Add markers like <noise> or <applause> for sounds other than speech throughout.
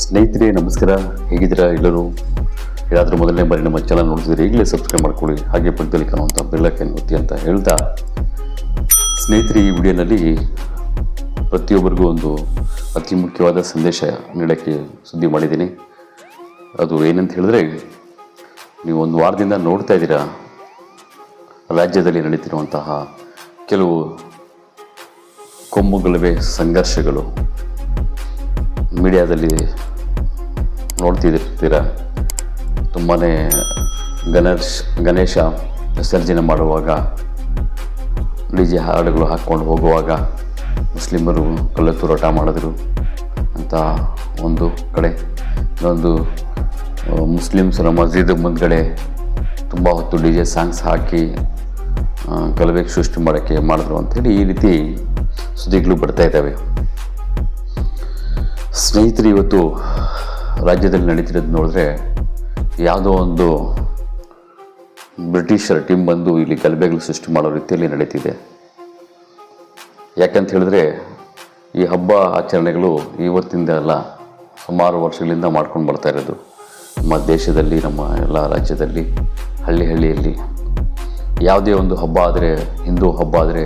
ಸ್ನೇಹಿತರೆ, ನಮಸ್ಕಾರ. ಹೇಗಿದ್ದೀರಾ ಎಲ್ಲರೂ? ಯಾರಾದರೂ ಮೊದಲನೇ ಬಾರಿ ನಮ್ಮ ಚಾನಲ್ ನೋಡ್ತಿದ್ರೆ ಈಗಲೇ ಸಬ್ಸ್ಕ್ರೈಬ್ ಮಾಡ್ಕೊಳ್ಳಿ. ಹಾಗೆ ಪಕ್ಕದಲ್ಲಿ ಕಾಣುವಂಥ ಬೆಲ್ಲಕ್ಕನ್ನು ಗೊತ್ತಿ ಅಂತ ಹೇಳ್ತಾ, ಸ್ನೇಹಿತರೆ, ಈ ವಿಡಿಯೋನಲ್ಲಿ ಪ್ರತಿಯೊಬ್ಬರಿಗೂ ಒಂದು ಅತಿ ಮುಖ್ಯವಾದ ಸಂದೇಶ ನೀಡೋಕ್ಕೆ ಸುದ್ದಿ ಮಾಡಿದ್ದೀನಿ. ಅದು ಏನಂತ ಹೇಳಿದ್ರೆ, ನೀವು ಒಂದು ವಾರದಿಂದ ನೋಡ್ತಾ ಇದ್ದೀರಾ, ರಾಜ್ಯದಲ್ಲಿ ನಡೀತಿರುವಂತಹ ಕೆಲವು ಕೊಮ್ಮುಗಳಿವೆ ಸಂಘರ್ಷಗಳು. ಮೀಡಿಯಾದಲ್ಲಿ ನೋಡ್ತಿದ್ದೀರ ತುಂಬಾ ಗಣೇಶ್, ಗಣೇಶ ವಿಸರ್ಜನೆ ಮಾಡುವಾಗ, ಡಿ ಜೆ ಹಾಡುಗಳು ಹಾಕ್ಕೊಂಡು ಹೋಗುವಾಗ ಮುಸ್ಲಿಮರು ಕಲ್ಲು ತೂರಾಟ ಮಾಡಿದ್ರು ಅಂತ ಒಂದು ಕಡೆ. ಇನ್ನೊಂದು ಮುಸ್ಲಿಮ್ಸರ ಮಸೀದ್ ಮುಂದ್ಗಡೆ ತುಂಬ ಹೊತ್ತು ಡಿ ಜೆ ಸಾಂಗ್ಸ್ ಹಾಕಿ ಕಲಬೇಕು ಸೃಷ್ಟಿ ಮಾಡೋಕ್ಕೆ ಮಾಡಿದ್ರು ಅಂಥೇಳಿ ಈ ರೀತಿ ಸುದ್ದಿಗಳು ಬರ್ತಾ ಇದ್ದಾವೆ. ಸ್ನೇಹಿತರು ಇವತ್ತು ರಾಜ್ಯದಲ್ಲಿ ನಡೀತಿರೋದು ನೋಡಿದ್ರೆ ಯಾವುದೋ ಒಂದು ಬ್ರಿಟಿಷರ ಟೀಮ್ ಬಂದು ಇಲ್ಲಿ ಗಲಭೆಗಳು ಸೃಷ್ಟಿ ಮಾಡೋ ರೀತಿಯಲ್ಲಿ ನಡೀತಿದೆ. ಯಾಕಂತ ಹೇಳಿದ್ರೆ ಈ ಹಬ್ಬ ಆಚರಣೆಗಳು ಇವತ್ತಿಂದ ಅಲ್ಲ, ಸುಮಾರು ವರ್ಷಗಳಿಂದ ಮಾಡ್ಕೊಂಡು ಬರ್ತಾ ಇರೋದು. ನಮ್ಮ ದೇಶದಲ್ಲಿ, ನಮ್ಮ ಎಲ್ಲ ರಾಜ್ಯದಲ್ಲಿ, ಹಳ್ಳಿ ಹಳ್ಳಿಯಲ್ಲಿ. ಯಾವುದೇ ಒಂದು ಹಬ್ಬ ಆದರೆ, ಹಿಂದೂ ಹಬ್ಬ ಆದರೆ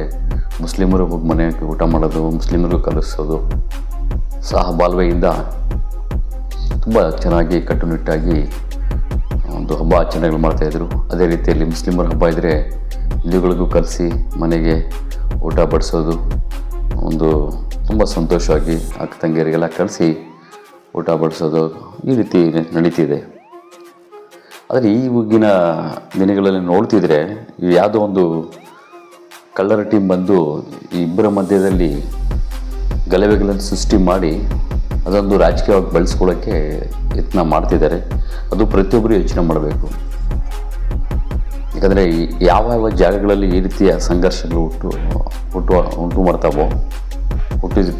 ಮುಸ್ಲಿಮರು ಹೋಗಿ ಮನೆಗೆ ಊಟ ಮಾಡೋದು ಮುಸ್ಲಿಮರು ಕಲಿಸೋದು ಸಹ ಬಾಳ್ವೆಯಿಂದ ತುಂಬ ಚೆನ್ನಾಗಿ ಕಟ್ಟುನಿಟ್ಟಾಗಿ ಒಂದು ಹಬ್ಬ ಆಚರಣೆಗಳು ಮಾಡ್ತಾಯಿದ್ರು ಅದೇ ರೀತಿಯಲ್ಲಿ ಮುಸ್ಲಿಮರ ಹಬ್ಬ ಇದ್ದರೆ ಹಿಂದೂಗಳಿಗೂ ಕರೆಸಿ ಮನೆಗೆ ಊಟ ಬಡಿಸೋದು, ಒಂದು ತುಂಬ ಸಂತೋಷವಾಗಿ ಅಕ್ಕ ತಂಗಿಯರಿಗೆಲ್ಲ ಕರೆಸಿ ಊಟ ಬಡಿಸೋದು ಈ ರೀತಿ ನಡೀತಿದೆ. ಆದರೆ ಈಗಿನ ದಿನಗಳಲ್ಲಿ ನೋಡ್ತಿದ್ರೆ ಯಾವುದೋ ಒಂದು ಕಳ್ಳರ ಟೀಮ್ ಬಂದು ಇಬ್ಬರ ಮಧ್ಯದಲ್ಲಿ ಗಲಭೆಗಳನ್ನು ಸೃಷ್ಟಿ ಮಾಡಿ ಅದೊಂದು ರಾಜಕೀಯವಾಗಿ ಬಳಸ್ಕೊಳ್ಳೋಕ್ಕೆ ಯತ್ನ ಮಾಡ್ತಿದ್ದಾರೆ. ಅದು ಪ್ರತಿಯೊಬ್ಬರು ಯೋಚನೆ ಮಾಡಬೇಕು. ಯಾಕಂದರೆ ಯಾವ ಯಾವ ಜಾಗಗಳಲ್ಲಿ ಈ ರೀತಿಯ ಸಂಘರ್ಷಗಳು ಹುಟ್ಟು ಹುಟ್ಟುವ ಉಂಟು ಮಾಡ್ತಾವೋ ಹುಟ್ಟಿದ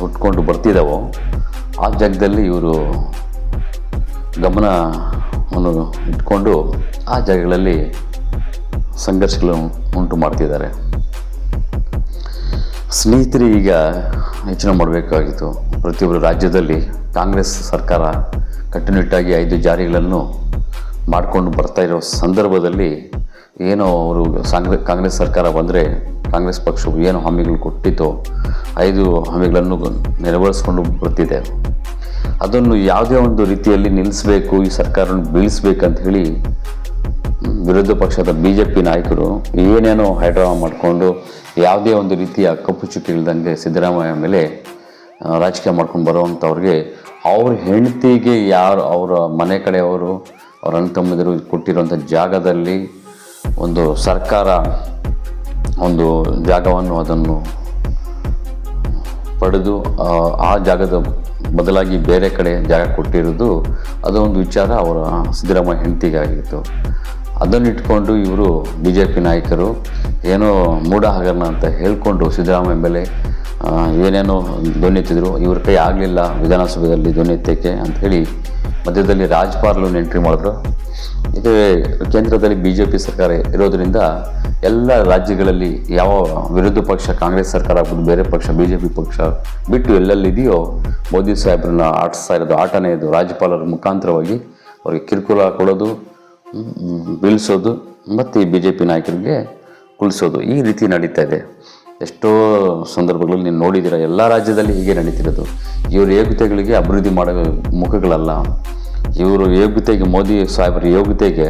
ಹುಟ್ಕೊಂಡು ಬರ್ತಿದ್ದಾವೋ ಆ ಜಾಗದಲ್ಲಿ ಇವರು ಗಮನವನ್ನು ಇಟ್ಕೊಂಡು ಆ ಜಾಗಗಳಲ್ಲಿ ಸಂಘರ್ಷಗಳು ಉಂಟು ಮಾಡ್ತಿದ್ದಾರೆ. ಸ್ನೇಹಿತರು ಈಗ ಯೋಚನೆ ಮಾಡಬೇಕಾಗಿತ್ತು. ಪ್ರತಿಯೊಬ್ಬರು ರಾಜ್ಯದಲ್ಲಿ ಕಾಂಗ್ರೆಸ್ ಸರ್ಕಾರ ಕಟ್ಟುನಿಟ್ಟಾಗಿ ಐದು ಜಾರಿಗಳನ್ನು ಮಾಡಿಕೊಂಡು ಬರ್ತಾ ಇರೋ ಸಂದರ್ಭದಲ್ಲಿ ಏನೋ ಅವರು ಕಾಂಗ್ರೆಸ್ ಸರ್ಕಾರ ಬಂದರೆ ಕಾಂಗ್ರೆಸ್ ಪಕ್ಷವು ಏನು ಹಾಮಿಗಳು ಕೊಟ್ಟಿತೋ ಐದು ಹಾಮಿಗಳನ್ನು ನೆರವೇರಿಸ್ಕೊಂಡು ಬರ್ತಿದೆ. ಅದನ್ನು ಯಾವುದೇ ಒಂದು ರೀತಿಯಲ್ಲಿ ನಿಲ್ಲಿಸಬೇಕು, ಈ ಸರ್ಕಾರವನ್ನು ಬೀಳಿಸ್ಬೇಕಂತ ಹೇಳಿ ವಿರೋಧ ಪಕ್ಷದ ಬಿ ಜೆ ಪಿ ನಾಯಕರು ಏನೇನೋ ಹೈಡ್ರಾಮಾ ಮಾಡಿಕೊಂಡು ಯಾವುದೇ ಒಂದು ರೀತಿಯ ಕಪ್ಪು ಚುಕ್ಕಿ ಇಲ್ದಂಗೆ ಸಿದ್ದರಾಮಯ್ಯ ಮೇಲೆ ರಾಜಕೀಯ ಮಾಡ್ಕೊಂಡು ಬರೋವಂಥವ್ರಿಗೆ ಅವ್ರ ಹೆಂಡತಿಗೆ ಯಾರು ಅವರ ಮನೆ ಕಡೆಯವರು ಅವ್ರ ಅಣ್ಣ ತಮ್ಮದಿರು ಕೊಟ್ಟಿರುವಂಥ ಜಾಗದಲ್ಲಿ ಒಂದು ಸರ್ಕಾರ ಒಂದು ಜಾಗವನ್ನು ಅದನ್ನು ಪಡೆದು ಆ, ಜಾಗದ ಬದಲಾಗಿ ಬೇರೆ ಕಡೆ ಜಾಗ ಕೊಟ್ಟಿರೋದು ಅದೊಂದು ವಿಚಾರ ಅವರ ಸಿದ್ದರಾಮಯ್ಯ ಹೆಂಡತಿಗೆ ಆಗಿತ್ತು. ಅದನ್ನು ಇಟ್ಕೊಂಡು ಇವರು ಬಿ ಜೆ ಪಿ ನಾಯಕರು ಏನೋ ಮೂಢ ಹಗರಣ ಅಂತ ಹೇಳ್ಕೊಂಡು ಸಿದ್ದರಾಮಯ್ಯ ಮೇಲೆ ಏನೇನೋ ಧ್ವನಿ ಎತ್ತಿದ್ರು ಇವ್ರ ಕೈ ಆಗಲಿಲ್ಲ ವಿಧಾನಸಭೆಯಲ್ಲಿ ಎತ್ತಕ್ಕೆ ಅಂಥೇಳಿ ಮಧ್ಯದಲ್ಲಿ ರಾಜ್ಪಾಲ್ ಎಂಟ್ರಿ ಮಾಡಿದ್ರು. ಇದು ಕೇಂದ್ರದಲ್ಲಿ ಬಿ ಜೆ ಪಿ ಸರ್ಕಾರ ಇರೋದರಿಂದ ಎಲ್ಲ ರಾಜ್ಯಗಳಲ್ಲಿ ಯಾವ ವಿರೋಧ ಪಕ್ಷ, ಕಾಂಗ್ರೆಸ್ ಸರ್ಕಾರ ಆಗ್ಬೋದು, ಬೇರೆ ಪಕ್ಷ ಬಿ ಜೆ ಪಿ ಪಕ್ಷ ಬಿಟ್ಟು ಎಲ್ಲೆಲ್ಲಿದೆಯೋ ಮೋದಿ ಸಾಹೇಬ್ರನ್ನ ಆಟಿಸ್ತಾ ಇರೋದು ಆಟನೇ ಇದು. ರಾಜ್ಯಪಾಲರ ಮುಖಾಂತರವಾಗಿ ಅವ್ರಿಗೆ ಕಿರುಕುಳ ಕೊಡೋದು ಬೀಳಿಸೋದು, ಮತ್ತು ಈ ಬಿ ಜೆ ಪಿ ನಾಯಕರಿಗೆ ಕುಳಿಸೋದು. ಈ ರೀತಿ ನಡೀತಾ ಇದೆ. ಎಷ್ಟೋ ಸಂದರ್ಭಗಳಲ್ಲಿ ನೀವು ನೋಡಿದ್ದೀರ ಎಲ್ಲ ರಾಜ್ಯದಲ್ಲಿ ಹೀಗೆ ನಡೀತಿರೋದು. ಇವರು ಯೋಗ್ಯತೆಗಳಿಗೆ ಅಭಿವೃದ್ಧಿ ಮಾಡೋ ಮುಖಗಳಲ್ಲ. ಇವರು ಯೋಗ್ಯತೆಗೆ, ಮೋದಿ ಸಾಹೇಬರ ಯೋಗ್ಯತೆಗೆ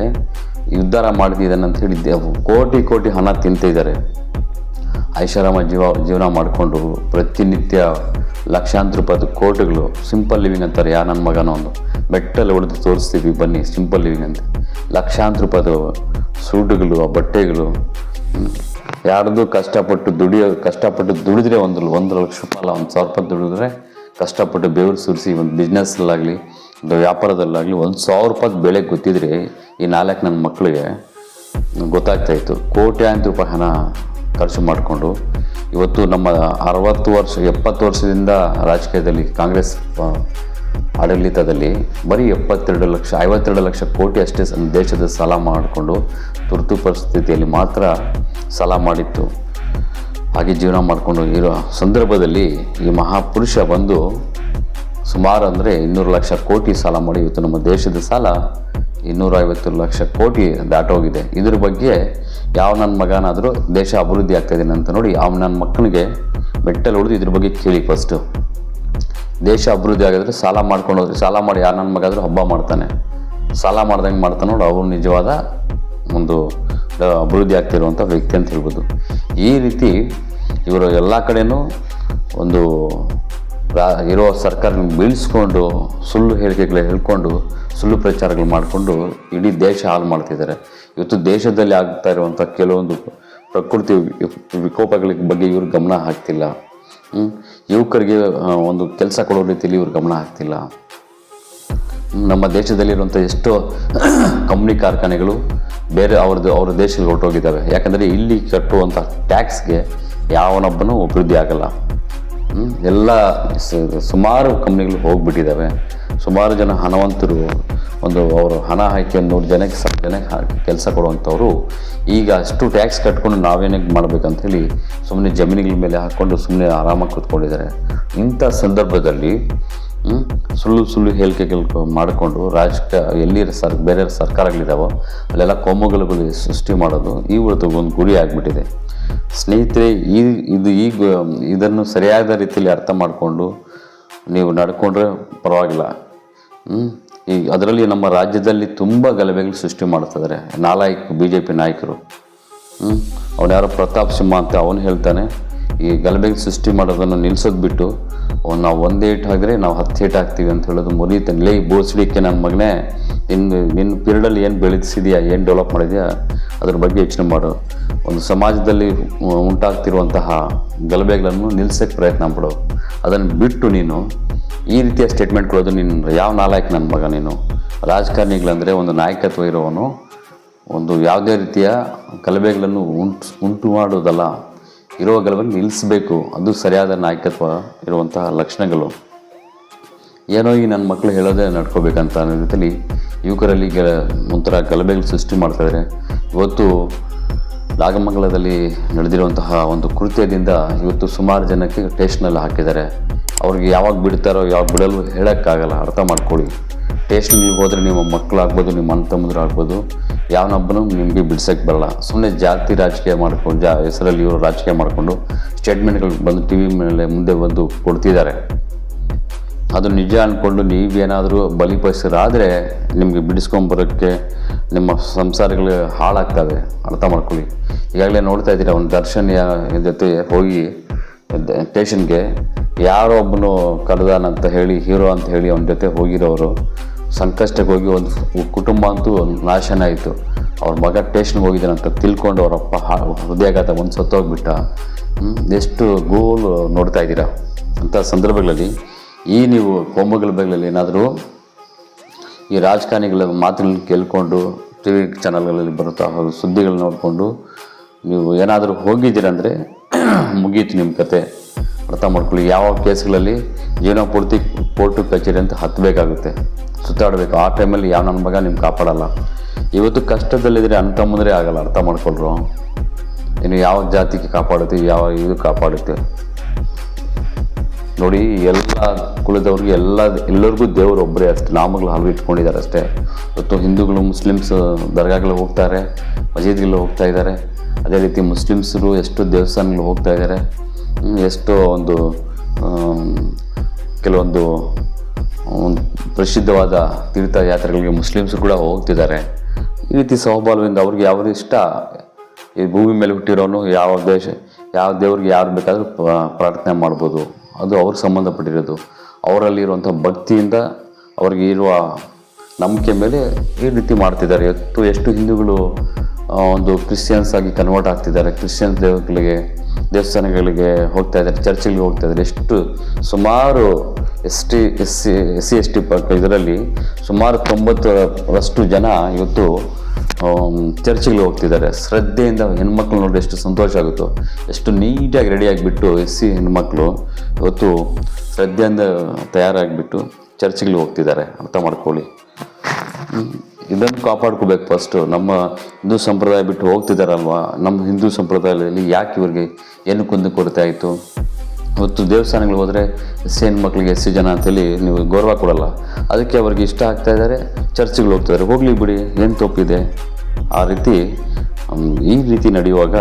ಉದ್ಧಾರ ಮಾಡ್ತಿದ್ದಾನೆ ಅಂತ ಹೇಳಿ ಕೋಟಿ ಕೋಟಿ ಹಣ ತಿಂತಿದ್ದಾರೆ ಐಷಾರಾಮ ಜೀವ, ಜೀವನ ಮಾಡಿಕೊಂಡು ಪ್ರತಿನಿತ್ಯ ಲಕ್ಷಾಂತರ ರೂಪಾಯಿ ಕೋಟಿಗಳು ಸಿಂಪಲ್ ಲಿವಿಂಗ್ ಅಂತಾರೆ ಯಾ ನನ್ನ ಮಗನ ಒಂದು. ಬೆಟ್ಟಲ್ಲಿ ಹೊಡೆದು ತೋರಿಸ್ತೀವಿ ಬನ್ನಿ ಸಿಂಪಲ್ ಲಿವಿಂಗ್ ಅಂತ. ಲಕ್ಷಾಂತರ ರೂಪಾಯಿ ಸೂಟುಗಳು ಬಟ್ಟೆಗಳು. ಯಾರ್ದು ಕಷ್ಟಪಟ್ಟು ದುಡಿಯೋ, ಕಷ್ಟಪಟ್ಟು ದುಡಿದ್ರೆ ಒಂದು ಒಂದು ಲಕ್ಷ ರೂಪಾಯಿ ಒಂದು ಸಾವಿರ ರೂಪಾಯಿ ದುಡಿದ್ರೆ ಕಷ್ಟಪಟ್ಟು ಬೆವರು ಸುರಿಸಿ, ಒಂದು ಬಿಸ್ನೆಸ್ಸಲ್ಲಾಗಲಿ ಒಂದು ವ್ಯಾಪಾರದಲ್ಲಾಗಲಿ, ಒಂದು ಸಾವಿರ ರೂಪಾಯಿ ಬೆಳೆ ಗೊತ್ತಿದ್ರೆ ಈ ನಾಲ್ಕು ನನ್ನ ಮಕ್ಕಳಿಗೆ ಗೊತ್ತಾಗ್ತಾ ಇತ್ತು. ಕೋಟ್ಯಾಂತರ ರೂಪಾಯಿ ಹಣ ಖರ್ಚು ಮಾಡಿಕೊಂಡು, ಇವತ್ತು ನಮ್ಮ ಅರವತ್ತು ವರ್ಷ, ಎಪ್ಪತ್ತು ವರ್ಷದಿಂದ ರಾಜಕೀಯದಲ್ಲಿ ಕಾಂಗ್ರೆಸ್ ಆಡಳಿತದಲ್ಲಿ ಬರೀ ಎಪ್ಪತ್ತೆರಡು ಲಕ್ಷ, ಐವತ್ತೆರಡು ಲಕ್ಷ ಕೋಟಿ ಅಷ್ಟೇ ದೇಶದ ಸಾಲ ಮಾಡಿಕೊಂಡು ತುರ್ತು ಪರಿಸ್ಥಿತಿಯಲ್ಲಿ ಮಾತ್ರ ಸಾಲ ಮಾಡಿತ್ತು. ಹಾಗೆ ಜೀವನ ಮಾಡಿಕೊಂಡು ಇರೋ ಸಂದರ್ಭದಲ್ಲಿ ಈ ಮಹಾಪುರುಷ ಬಂದು ಸುಮಾರು ಅಂದರೆ ಇನ್ನೂರು ಲಕ್ಷ ಕೋಟಿ ಸಾಲ ಮಾಡಿ ಇವತ್ತು ನಮ್ಮ ದೇಶದ ಸಾಲ ಇನ್ನೂರ ಐವತ್ತು ಲಕ್ಷ ಕೋಟಿ ದಾಟೋಗಿದೆ. ಇದ್ರ ಬಗ್ಗೆ ಯಾವ ನನ್ನ ಮಗನಾದರೂ ದೇಶ ಅಭಿವೃದ್ಧಿ ಆಗ್ತಾ ಇದ್ದೀನಿ ಅಂತ ನೋಡಿ ಯಾವ ನನ್ನ ಮಕ್ಕಳಿಗೆ ಮೆಟ್ಟಲು ಹೊಡೆದು ಇದ್ರ ಬಗ್ಗೆ ಕೇಳಿ ಫಸ್ಟು ದೇಶ ಅಭಿವೃದ್ಧಿ ಆಗಿದ್ರೆ ಸಾಲ ಮಾಡ್ಕೊಂಡು ಹೋದ್ರೆ ಸಾಲ ಮಾಡಿ ಯಾರು ನನ್ನ ಮಗ ಆದರೂ ಹಬ್ಬ ಮಾಡ್ತಾನೆ. ಸಾಲ ಮಾಡ್ದಂಗೆ ಮಾಡ್ತಾನೆ ನೋಡಿ ಅವ್ರು ನಿಜವಾದ ಒಂದು ಅಭಿವೃದ್ಧಿ ಆಗ್ತಿರುವಂಥ ವ್ಯಕ್ತಿ ಅಂತ ಹೇಳ್ಬೋದು. ಈ ರೀತಿ ಇವರು ಎಲ್ಲ ಕಡೆಯೂ ಒಂದು ರಾ- ಇರೋ ಸರ್ಕಾರ ಬೀಳಿಸ್ಕೊಂಡು ಸುಳ್ಳು ಹೇಳಿಕೆಗಳು ಹೇಳ್ಕೊಂಡು ಸುಳ್ಳು ಪ್ರಚಾರಗಳು ಮಾಡಿಕೊಂಡು ಇಡೀ ದೇಶ ಹಾಳು ಮಾಡ್ತಿದ್ದಾರೆ. ಇವತ್ತು ದೇಶದಲ್ಲಿ ಆಗ್ತಾ ಇರುವಂಥ ಕೆಲವೊಂದು ಪ್ರಕೃತಿ ವಿಕೋಪಗಳ ಬಗ್ಗೆ ಇವರು ಗಮನ ಹಾಕ್ತಿಲ್ಲ. ಯುವಕರಿಗೆ ಒಂದು ಕೆಲಸ ಕೊಡೋ ರೀತಿಯಲ್ಲಿ ಇವರು ಗಮನ ಹಾಕ್ತಿಲ್ಲ. ನಮ್ಮ ದೇಶದಲ್ಲಿರುವಂಥ ಎಷ್ಟೋ <clears throat> ಕಂಪ್ನಿ ಕಾರ್ಖಾನೆಗಳು ಬೇರೆ ಅವ್ರದ್ದು ಅವ್ರ ದೇಶದಲ್ಲಿ ಹೊರಟೋಗಿದ್ದಾವೆ ಯಾಕಂದರೆ ಇಲ್ಲಿ ಕಟ್ಟುವಂಥ ಟ್ಯಾಕ್ಸ್ಗೆ ಯಾವನೊಬ್ಬನೂ ಅಭಿವೃದ್ಧಿ ಆಗಲ್ಲ? ಎಲ್ಲ ಸುಮಾರು ಕಂಪ್ನಿಗಳು ಹೋಗ್ಬಿಟ್ಟಿದ್ದಾವೆ ಸುಮಾರು ಜನ ಹಣವಂತರು, ಒಂದು ಅವರು ಹಣ ಹಾಕಿ ನೂರು ಜನಕ್ಕೆ ಸಾವಿರ ಜನಕ್ಕೆ ಕೆಲಸ ಕೊಡುವಂಥವ್ರು ಈಗ ಅಷ್ಟು ಟ್ಯಾಕ್ಸ್ ಕಟ್ಕೊಂಡು ನಾವೇನಕ್ಕೆ ಮಾಡಬೇಕಂಥೇಳಿ ಸುಮ್ಮನೆ ಜಮೀನುಗಳ ಮೇಲೆ ಹಾಕ್ಕೊಂಡು ಸುಮ್ಮನೆ ಆರಾಮಾಗಿ ಕೂತ್ಕೊಂಡಿದ್ದಾರೆ ಇಂಥ ಸಂದರ್ಭದಲ್ಲಿ? ಸುಳ್ಳು ಸುಳ್ಳು ಹೇಳಿಕೆಗಳು ಮಾಡಿಕೊಂಡು ರಾಜಕ ಎಲ್ಲಿ ಸರ್ ಬೇರೆ ಸರ್ಕಾರಗಳಿದ್ದಾವೋ ಅಲ್ಲೆಲ್ಲ ಕೋಮುಗಲುಗಳು ಸೃಷ್ಟಿ ಮಾಡೋದು ಇವತ್ತು ಒಂದು ಗುರಿ ಆಗಿಬಿಟ್ಟಿದೆ. ಸ್ನೇಹಿತರೆ, ಈ ಇದು ಈ ಇದನ್ನು ಸರಿಯಾದ ರೀತಿಯಲ್ಲಿ ಅರ್ಥ ಮಾಡಿಕೊಂಡು ನೀವು ನಡ್ಕೊಂಡ್ರೆ ಪರವಾಗಿಲ್ಲ? ಈ ಅದರಲ್ಲಿ ನಮ್ಮ ರಾಜ್ಯದಲ್ಲಿ ತುಂಬ ಗಲಭೆಗಳು ಸೃಷ್ಟಿ ಮಾಡ್ತಿದ್ದಾರೆ. ನಾಲಾಯಕ ಬಿ ಜೆ ಪಿ ನಾಯಕರು. ಹ್ಞೂ ಅವನು ಯಾರೋ ಪ್ರತಾಪ್ ಸಿಂಹ ಅಂತ ಅವನು ಹೇಳ್ತಾನೆ. ಈ ಗಲಭೆಗೆ ಸೃಷ್ಟಿ ಮಾಡೋದನ್ನು ನಿಲ್ಸೋದು ಬಿಟ್ಟು ನಾವು ಒಂದೇ ಏಟ್ ಹಾಕಿದ್ರೆ ನಾವು ಹತ್ತು ಏಟ್ ಹಾಕ್ತೀವಿ ಅಂತ ಹೇಳೋದು ಮುರಿಯುತ್ತೆ ಲೇ ಬೋಸ್ಲಿಕ್ಕೆ ನನ್ನ ಮಗನೇ ನಿನ್ನ ನಿನ್ನ ಪೀರಿಯಡಲ್ಲಿ ಏನು ಬೆಳೆಸಿದೆಯಾ ಏನು ಡೆವಲಪ್ ಮಾಡಿದೆಯಾ, ಅದ್ರ ಬಗ್ಗೆ ಯೋಚನೆ ಮಾಡು. ಒಂದು ಸಮಾಜದಲ್ಲಿ ಉಂಟಾಗ್ತಿರುವಂತಹ ಗಲಭೆಗಳನ್ನು ನಿಲ್ಸೋಕ್ಕೆ ಪ್ರಯತ್ನ ಮಾಡು ಅದನ್ನು ಬಿಟ್ಟು ನೀನು, ಈ ರೀತಿಯ ಸ್ಟೇಟ್ಮೆಂಟ್ ಕೊಡೋದು ನಿನ್ನ ಯಾವ ನಾಲಾಯಕ್ ನನ್ನ ಮಗ ನೀನು? ರಾಜಕಾರಣಿಗಳಂದರೆ ಒಂದು ನಾಯಕತ್ವ ಇರೋವನು, ಒಂದು ಯಾವುದೇ ರೀತಿಯ ಗಲಭೆಗಳನ್ನು ಉಂಟು ಉಂಟು ಮಾಡೋದಲ್ಲ ಇರುವ ಗಲಭೆಯನ್ನು ನಿಲ್ಲಿಸಬೇಕು. ಅದು ಸರಿಯಾದ ನಾಯಕತ್ವ ಇರುವಂತಹ ಲಕ್ಷಣಗಳು. ಏನೋ ಈ ನನ್ನ ಮಕ್ಕಳು ಹೇಳೋದೇ ನಡ್ಕೋಬೇಕಂತ ಅನ್ನೋ ಯುವಕರಲ್ಲಿ ಗೆಲ ಒಂಥರ ಗಲಭೆಗಳು ಸೃಷ್ಟಿ ಮಾಡ್ತಾಯಿದ್ದಾರೆ ಇವತ್ತು ನಾಗಮಂಗಲದಲ್ಲಿ ನಡೆದಿರುವಂತಹ ಒಂದು ಕೃತ್ಯದಿಂದ ಇವತ್ತು ಸುಮಾರು ಜನಕ್ಕೆ ಟೇಸ್ಟ್ನಲ್ಲಿ ಹಾಕಿದ್ದಾರೆ. ಅವ್ರಿಗೆ ಯಾವಾಗ ಬಿಡ್ತಾರೋ ಯಾವಾಗ ಬಿಡಲು ಹೇಳೋಕ್ಕಾಗಲ್ಲ. ಅರ್ಥ ಮಾಡ್ಕೊಳ್ಳಿ. ಟೇಷನ್ಗಳಿಗೆ ಹೋದರೆ ನಿಮ್ಮ ಮಕ್ಕಳಾಗ್ಬೋದು, ನಿಮ್ಮ ಅಣ್ಣ ತಮ್ಮದ್ರು ಆಗ್ಬೋದು ಯಾವನೊಬ್ಬನು ನಿಮಗೆ ಬಿಡ್ಸೋಕ್ಕೆ ಬರಲ್ಲ. ಸುಮ್ಮನೆ ಜಾತಿ ರಾಜಕೀಯ ಮಾಡ್ಕೊಂಡು, ಜಾ ಹೆಸರಲ್ಲಿ ಇವರು ರಾಜಕೀಯ ಮಾಡಿಕೊಂಡು ಸ್ಟೇಟ್ಮೆಂಟ್ಗಳು ಬಂದು ಟಿ ವಿ ಮೇಲೆ ಮುಂದೆ ಬಂದು ಕೊಡ್ತಿದ್ದಾರೆ. ಅದು ನಿಜ ಅಂದ್ಕೊಂಡು ನೀವೇನಾದರೂ ಬಲಿಪಡಿಸಿರಾದರೆ ನಿಮಗೆ ಬಿಡಿಸ್ಕೊಂಬರೋಕ್ಕೆ ನಿಮ್ಮ ಸಂಸಾರಗಳು ಹಾಳಾಗ್ತವೆ. ಅರ್ಥ ಮಾಡ್ಕೊಳ್ಳಿ. ಈಗಾಗಲೇ ನೋಡ್ತಾ ಇದ್ದೀರಾ, ಒಂದು ದರ್ಶನ್ ಜೊತೆ ಹೋಗಿ ಸ್ಟೇಷನ್ಗೆ ಯಾರೋ ಒಬ್ಬನು ಕರೆದಾನಂತ ಹೇಳಿ, ಹೀರೋ ಅಂತ ಹೇಳಿ ಅವನ ಜೊತೆ ಹೋಗಿರೋರು. ಸಂಕಷ್ಟಕ್ಕೆ ಹೋಗಿ ಒಂದು ಕುಟುಂಬ ಅಂತೂ ನಾಶನ ಆಯಿತು. ಅವ್ರ ಮಗ ಸ್ಟೇಷನ್ಗೆ ಹೋಗಿದ್ದಾನಂತ ತಿಳ್ಕೊಂಡು ಅವರಪ್ಪ ಹೃದಯಾಘಾತ ಒಂದು ಸತ್ತೋಗ್ಬಿಟ್ಟ? ಎಷ್ಟು ಗೋಲು ನೋಡ್ತಾ ಇದ್ದೀರಾ? ಅಂಥ ಸಂದರ್ಭಗಳಲ್ಲಿ ಈ ನೀವು ಕೋಮುಗಲಭೆಗಳಲ್ಲಿ ಏನಾದರೂ ಈ ರಾಜಕಾರಣಿಗಳ ಮಾತುಗಳನ್ನ ಕೇಳ್ಕೊಂಡು ಟಿ ವಿ ಚಾನಲ್ಗಳಲ್ಲಿ ಬರುತ್ತಾ ಸುದ್ದಿಗಳನ್ನ ನೋಡಿಕೊಂಡು ನೀವು ಏನಾದರೂ ಹೋಗಿದ್ದೀರಂದರೆ ಮುಗೀತು ನಿಮ್ಮ ಕತೆ. ಅರ್ಥ ಮಾಡ್ಕೊಳ್ಳಿ. ಯಾವ ಕೇಸ್ಗಳಲ್ಲಿ ಜೀವನ ಪೂರ್ತಿ ಕೋರ್ಟು ಕಚೇರಿ ಅಂತ ಹತ್ತಬೇಕಾಗುತ್ತೆ ಸುತ್ತಾಡಬೇಕು. ಆ ಟೈಮಲ್ಲಿ ಯಾವ ನನ್ನ ಮಗ ನಿಮ್ಗೆ ಕಾಪಾಡಲ್ಲ. ಇವತ್ತು ಕಷ್ಟದಲ್ಲಿದ್ದರೆ ಅಂತ ತಮ್ಮಂದ್ರೆ ಆಗಲ್ಲ, ಅರ್ಥ ಮಾಡ್ಕೊಳ್ರು. ಇನ್ನು ಯಾವ ಜಾತಿಗೆ ಕಾಪಾಡುತ್ತೆ, ಯಾವ ಇದು ಕಾಪಾಡುತ್ತೆ? ನೋಡಿ, ಎಲ್ಲ ಕುಲದವ್ರಿಗೆ ಎಲ್ಲ, ಎಲ್ಲರಿಗೂ ದೇವರು ಒಬ್ಬರೇ ಅಷ್ಟೇ. ನಾಮಗಳು ಹಲವು ಇಟ್ಕೊಂಡಿದ್ದಾರೆ ಅಷ್ಟೇ. ಇವತ್ತು ಹಿಂದೂಗಳು, ಮುಸ್ಲಿಮ್ಸ್ ದರ್ಗಾಗಳು ಹೋಗ್ತಾರೆ ಮಸೀದ್ಗಳು ಹೋಗ್ತಾ ಇದ್ದಾರೆ. ಅದೇ ರೀತಿ ಮುಸ್ಲಿಮ್ಸರು ಎಷ್ಟು ದೇವಸ್ಥಾನಗಳು ಹೋಗ್ತಾ ಇದ್ದಾರೆ. ಎಷ್ಟೋ ಒಂದು ಕೆಲವೊಂದು, ಒಂದು ಪ್ರಸಿದ್ಧವಾದ ತೀರ್ಥಯಾತ್ರೆಗಳಿಗೆ ಮುಸ್ಲಿಮ್ಸ್ ಕೂಡ ಹೋಗ್ತಿದ್ದಾರೆ. ಈ ರೀತಿ ಸಹಬಾಳ್ವೆಯಿಂದ ಅವ್ರಿಗೆ ಯಾವ ಇಷ್ಟ, ಈ ಭೂಮಿ ಮೇಲೆ ಹುಟ್ಟಿರೋನು ಯಾವ ದೇಶ, ಯಾವ ದೇವ್ರಿಗೆ ಯಾರು ಬೇಕಾದರೂ ಪ್ರಾರ್ಥನೆ ಮಾಡ್ಬೋದು. ಅದು ಅವ್ರಿಗೆ ಸಂಬಂಧಪಟ್ಟಿರೋದು. ಅವರಲ್ಲಿರುವಂಥ ಭಕ್ತಿಯಿಂದ ಅವ್ರಿಗೆ ಇರುವ ನಂಬಿಕೆ ಮೇಲೆ ಈ ರೀತಿ ಮಾಡ್ತಿದ್ದಾರೆ. ಎಷ್ಟು ಎಷ್ಟು ಹಿಂದೂಗಳು ಒಂದು ಕ್ರಿಶ್ಚಿಯನ್ಸ್ ಆಗಿ ಕನ್ವರ್ಟ್ ಆಗ್ತಿದ್ದಾರೆ. ಕ್ರಿಶ್ಚಿಯನ್ಸ್ ದೇವಗಳಿಗೆ ದೇವಸ್ಥಾನಗಳಿಗೆ ಹೋಗ್ತಾ ಇದ್ದಾರೆ ಚರ್ಚ್ಗಳಿಗೆ ಹೋಗ್ತಾ ಇದ್ದಾರೆ. ಎಷ್ಟು ಸುಮಾರು S T, S C S C, S T ಇದರಲ್ಲಿ ಸುಮಾರು ತೊಂಬತ್ತರಷ್ಟು ಜನ ಇವತ್ತು ಚರ್ಚಿಗೆ ಹೋಗ್ತಿದ್ದಾರೆ. ಶ್ರದ್ಧೆಯಿಂದ ಹೆಣ್ಮಕ್ಳು ನೋಡಿದ್ರೆ ಎಷ್ಟು ಸಂತೋಷ ಆಗುತ್ತೋ. ಎಷ್ಟು ನೀಟಾಗಿ ರೆಡಿ ಆಗಿಬಿಟ್ಟು ಎಸ್ ಸಿ ಹೆಣ್ಮಕ್ಳು ಇವತ್ತು ಶ್ರದ್ಧೆಯಿಂದ ತಯಾರಾಗಿಬಿಟ್ಟು ಚರ್ಚಿಗೆ ಹೋಗ್ತಿದ್ದಾರೆ. ಅರ್ಥ ಮಾಡ್ಕೊಳ್ಳಿ. ಇದನ್ನು ಕಾಪಾಡ್ಕೋಬೇಕು ಫಸ್ಟು ನಮ್ಮ ಹಿಂದೂ ಸಂಪ್ರದಾಯ ಬಿಟ್ಟು ಹೋಗ್ತಿದ್ದಾರಲ್ವಾ ನಮ್ಮ ಹಿಂದೂ ಸಂಪ್ರದಾಯದಲ್ಲಿ ಯಾಕೆ ಇವ್ರಿಗೆ ಏನು ಕುಂದು ಕೊರತೆ ಆಯಿತು? ಇವತ್ತು ದೇವಸ್ಥಾನಗಳು ಹೋದರೆ ಎಸ್ ಸಿ ಹೆಣ್ಮಕ್ಳಿಗೆ ಎಸ್ ಸಿ ಜನ ಅಂತೇಳಿ ನೀವು ಗೌರವ ಕೊಡಲ್ಲ. ಅದಕ್ಕೆ ಅವ್ರಿಗೆ ಇಷ್ಟ ಆಗ್ತಾ ಇದ್ದಾರೆ ಚರ್ಚ್ಗಳು ಹೋಗ್ತಿದ್ದಾರೆ ಹೋಗಲಿ ಬಿಡಿ, ಏನು ತಪ್ಪಿದೆ? ಆ ರೀತಿ ಈ ರೀತಿ ನಡೆಯುವಾಗ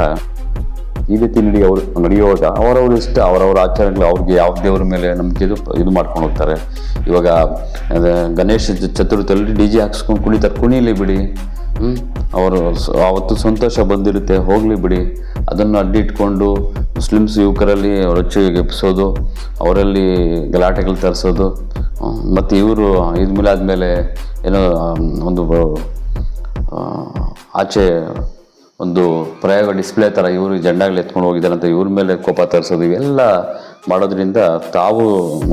ಈ ರೀತಿ ನಡಿ ಅವರು ನಡೆಯುವಾಗ ಅವರವ್ರ ಇಷ್ಟ, ಅವರವರ ಆಚರಣೆಗಳು, ಅವ್ರಿಗೆ ಯಾವ ದೇವರ ಮೇಲೆ ನಂಬಿಕೆ ಇದು ಇದು ಮಾಡ್ಕೊಂಡು ಹೋಗ್ತಾರೆ. ಇವಾಗ ಗಣೇಶ ಚತುರ್ಥಿಯಲ್ಲಿ ಡಿ ಜೆ ಹಾಕ್ಸ್ಕೊಂಡು ಕುಣಿತಾರೆ, ಕುಣಿಲಿ ಬಿಡಿ. ಅವರು ಆವತ್ತು ಸಂತೋಷ ಬಂದಿರುತ್ತೆ, ಹೋಗಲಿ ಬಿಡಿ. ಅದನ್ನು ಅಡ್ಡಿ ಇಟ್ಕೊಂಡು ಮುಸ್ಲಿಮ್ಸ್ ಯುವಕರಲ್ಲಿ ರೊಚ್ಚಿಗೆ ಎಬ್ಸೋದು ಅವರಲ್ಲಿ ಗಲಾಟೆಗಳು ತರಿಸೋದು. ಮತ್ತು ಇವರು ಇದ್ಮೇಲೆ ಆದಮೇಲೆ ಏನೋ ಒಂದು ಆಚೆ ಒಂದು ಪ್ರಯೋಗ ಡಿಸ್ಪ್ಲೇ ಥರ ಇವರು ಜಂಡಾಗಲಿ ಎತ್ಕೊಂಡು ಹೋಗಿದ್ದಾರೆ ಅಂತ ಇವ್ರ ಮೇಲೆ ಕೋಪ ತರಿಸೋದು, ಇವೆಲ್ಲ ಮಾಡೋದ್ರಿಂದ ತಾವು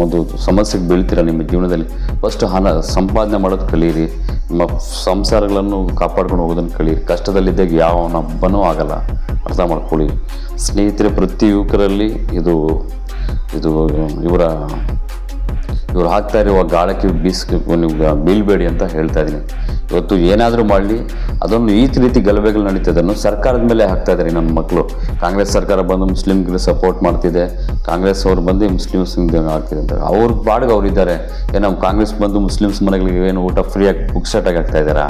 ಒಂದು ಸಮಸ್ಯೆಗೆ ಬೀಳ್ತೀರ ನಿಮ್ಮ ಜೀವನದಲ್ಲಿ? ಫಸ್ಟ್ ಹಣ ಸಂಪಾದನೆ ಮಾಡೋದು ಕಲೀರಿ, ನಿಮ್ಮ ಸಂಸಾರಗಳನ್ನು ಕಾಪಾಡ್ಕೊಂಡು ಹೋಗೋದನ್ನು ಕಲೀರಿ. ಕಷ್ಟದಲ್ಲಿದ್ದಾಗ ಯಾವ ಹಬ್ಬನೂ ಆಗಲ್ಲ, ಅರ್ಥ ಮಾಡ್ಕೊಳ್ಳಿ. ಸ್ನೇಹಿತರೆ, ಪ್ರತಿ ಯುವಕರಲ್ಲಿ ಇದು ಇದು ಇವರ, ಇವ್ರು ಹಾಕ್ತಾ ಇರುವ ಗಾಳಕ್ಕೆ ಬೀಸ್, ನೀವು ಬೀಳ್ಬೇಡಿ ಅಂತ ಹೇಳ್ತಾ ಇದ್ದೀನಿ. ಇವತ್ತು ಏನಾದರೂ ಮಾಡಲಿ, ಅದೊಂದು ಈ ರೀತಿ ಗಲಭೆಗಳು ನಡೀತದನ್ನು ಸರ್ಕಾರದ ಮೇಲೆ ಹಾಕ್ತಾ ಇದ್ದಾರೆ ನನ್ನ ಮಕ್ಕಳು ಕಾಂಗ್ರೆಸ್ ಸರ್ಕಾರ ಬಂದು ಮುಸ್ಲಿಮ್ಗೆ ಸಪೋರ್ಟ್ ಮಾಡ್ತಿದೆ. ಕಾಂಗ್ರೆಸ್ ಅವ್ರು ಬಂದು ಮುಸ್ಲಿಮ್ಸ್ ಆಗ್ತಿದೆ ಅಂತ. ಅವ್ರ ಬಾಡಿಗೆ ಅವ್ರು ಇದ್ದಾರೆ. ಏನು ನಮ್ಮ ಕಾಂಗ್ರೆಸ್ ಬಂದು ಮುಸ್ಲಿಮ್ಸ್ ಮನೆಗಳಿಗೆ ಏನು ಊಟ ಫ್ರೀಯಾಗಿ ಬುಕ್ಸೆಟಾಗಿ ಆಗ್ತಾ ಇದ್ದಾರಾ?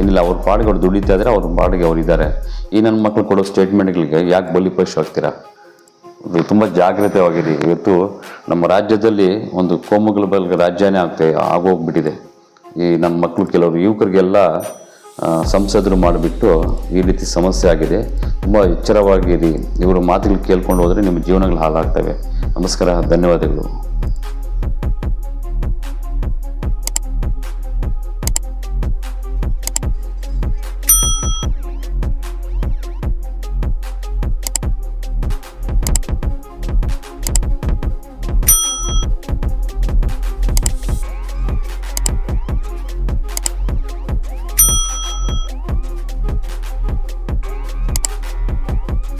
ಏನಿಲ್ಲ, ಅವ್ರ ಬಾಡಿಗೆ ಅವ್ರು ದುಡಿತಾ ಇದ್ದಾರೆ ಅವ್ರ ಬಾಡಿಗೆ ಅವ್ರು ಇದ್ದಾರೆ. ಈ ನನ್ನ ಮಕ್ಕಳು ಕೊಡೋ ಸ್ಟೇಟ್ಮೆಂಟ್ಗಳಿಗೆ ಯಾಕೆ ಬಲಿಪಶು ಆಗ್ತೀರಾ ಇದು ತುಂಬ ಜಾಗ್ರತೆಯಾಗಿದೆ ಇವತ್ತು ನಮ್ಮ ರಾಜ್ಯದಲ್ಲಿ ಒಂದು ಕೋಮುಗಳ ಬಲ್ಗ ರಾಜ್ಯನೇ ಆಗ್ತಾ ಆಗೋಗ್ಬಿಟ್ಟಿದೆ. ಈ ನಮ್ಮ ಮಕ್ಕಳು ಕೆಲವರು ಯುವಕರಿಗೆಲ್ಲ ಸಂಸದರು ಮಾಡಿಬಿಟ್ಟು ಈ ರೀತಿ ಸಮಸ್ಯೆ ಆಗಿದೆ. ತುಂಬ ಎಚ್ಚರವಾಗಿರಿ. ಇವರು ಮಾತುಗಳು ಕೇಳ್ಕೊಂಡು ಹೋದರೆ ನಿಮ್ಮ ಜೀವನಗಳು ಹಾಳಾಗ್ತವೆ. ನಮಸ್ಕಾರ, ಧನ್ಯವಾದಗಳು.